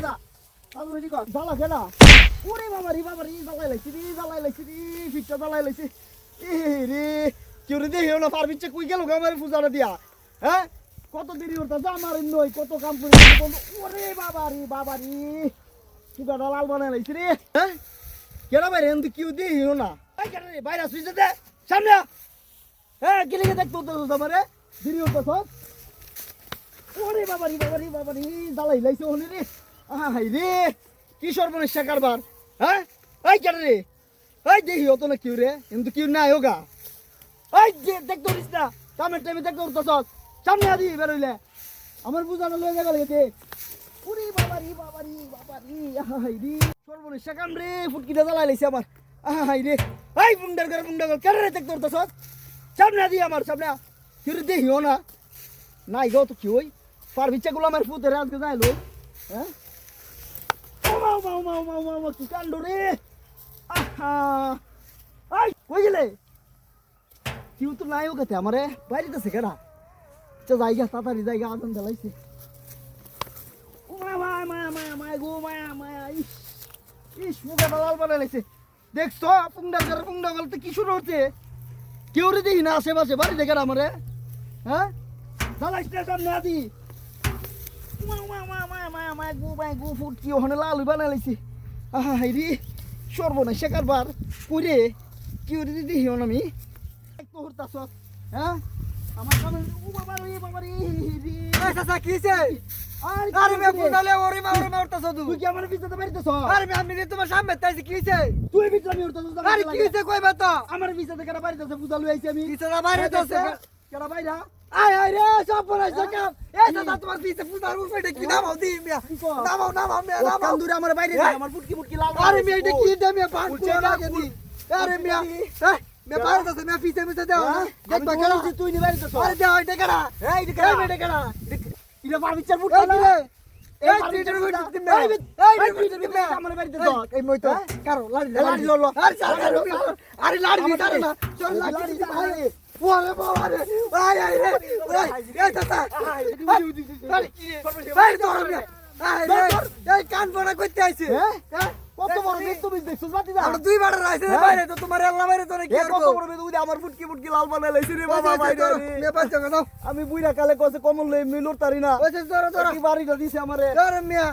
তা। আমি ready কর। জ্বালা খেলা। ওরে বাবা রে, বাবা রে, জ্বালাই লাইছি রে, জ্বালাই লাইছি রে, ফিটটা জ্বালাই লাইছি। রে, কেউ রে দেখিও না, পার পিচ্ছে কই গেল গো আমার ফুটাটা দিয়া। হ্যাঁ? কত দেরি হতাছে আমার নই কত কাম করে ওরে বাবা রে বাবা রে ফুটাটা লাল বানাই লাইছি রে। হ্যাঁ? কেন বাইরে? এমন কেউ দেখিও না। এই কেন রে বাইরে সুইচ দে সামনে। হ্যাঁ গেলে গিয়ে দেখতো তো তোমারে দেরি হতাছ ওরে বাবা রে বাবা রে বাবা রে জ্বালাই লাইছে ওখানে রে। আহাই রে কি সর্বনেশা কারবার হ্যাঁ? এই কেন রে এই দেখি হতো না কেউ রে কিন্তু কেউ নাই হোগা। এই যে, দেখতো দিস না। কামের টাইমে দেখতো উঠতেছ সামনে আদি, বেরোইলে। আমার বুঝানো লয়ে যাবে লাগে ওরে বাবা রে বাবা রে বাবা রে। আহাই রে সর্বনেশা কাম রে, ফুটকিটা জ্বালাই লাইছে আমার। আহাই রে। এই বুন্ডার করে বুন্ডার করে কেন রে দেখতো উঠতেছ সামনে আদি আমার, সামনে আ। দেখিও না। নাই গো, তো কি হই? পার বিচ্ছাগুলো আমার ফুতে রাজকে যাই লই। হ্যাঁ? ও মা মা মা মা মা মা কি কাণ্ড রে। আহা। আই কই গেলে? কেউ তো নাই ও কাতে আমারে বাইরে তো সেখানা আচ্ছা জায়গা তাড়াতাড়ি জায়গা আদন দেলাইছে ও মা মা মা মা মা গো মায়া মায়া ইস ইস মুখে লাল বানাই লাইছে দেখছ পুংডা করে পুংডা বলতে কি শুরু হচ্ছে কেউ রে দেখি না আশেপাশে বাড়ি দেখে আমারে হ্যাঁ দালাইছ না সামনে আদি মা মা মা মা মা মা গু মা গু ফুট কি ওখানে লাল বানাই লাইছে আহা হাইরি সর্বনাশ কারবার পুরে কি ওরে দিদি হিও আমি তো হরতাছ হ্যাঁ? আমার সামনে ও বাবা রে বাবা রে এই চাচা কি হইছে? আর মে কোনালে ওরে মা ওরে মা উঠতাছ তুই কি আমার পিছনে বাড়িতেছ? আরে মে আমি তোমার সামনে তাইছে কি তুই পিছনে আমি উঠতাছ আরে কি কইবা তো? আমার পিছনে কেন বাড়িতেছ পূজা আইছি আমি। পিছনে বাইরে কেন বাইরা? আয় আয় রে সব পড়াই সকাম এই চাচা তোমার পিছে ফুটার উপরে এটা কি নামাও দি মিয়া? নামাও নামাও মিয়া নামাও। কান্দুরে আমার বাইরে? আমার ফুটকি ফুটকি লাল আরে মিয়া এটা কি দে মিয়া? পাঁচ উঠছে লাগে দি আরে মিয়া এই মিয়া বাইরে তো মিয়া পিছে পিছে দাও না। দেখবা দেখবা কেন কেন? তুই নি বাড়িতেছ আরে দাও এটা কেডা? এই এটা কেন এটা কেডা? এটা পারবিচ্ছার ফুট এই কি রে? এই ফুটটা। গুটি দিমে এই এই এই ফুটকি দিমে আমার বাড়িতে এই। এই মইতো হ্যাঁ? কারও লাড়ি লাড়ি ললো। আরে চাল আরে লাড়ি কারও না। চল লাড়ি। আরে। ওরে বাবা রে। আয় আয় রে এই চাচা। আরে কি রে এই ধর মিয়া আয় রে এই কান বড় করতে আইছে। হ্যাঁ? কত বড় বেদ তুমি দেখছ জাতি আর দুই হ্যাঁ? বাইরে তো তোমার আল্লাহ বাইরে তো কি এ কত বড় বেদ? উদে আমার ফুটকি ফুটকি লাল বানাই লাইছে রে বাবা বাবা বাইরে। বাইরে পাঁচ টাকা দাও। আমি বুইরা কালে কসে কমল লই মিলুর তারি না। ওই যে কি বাড়িটা দিছে আমারে। ধরো মিয়া।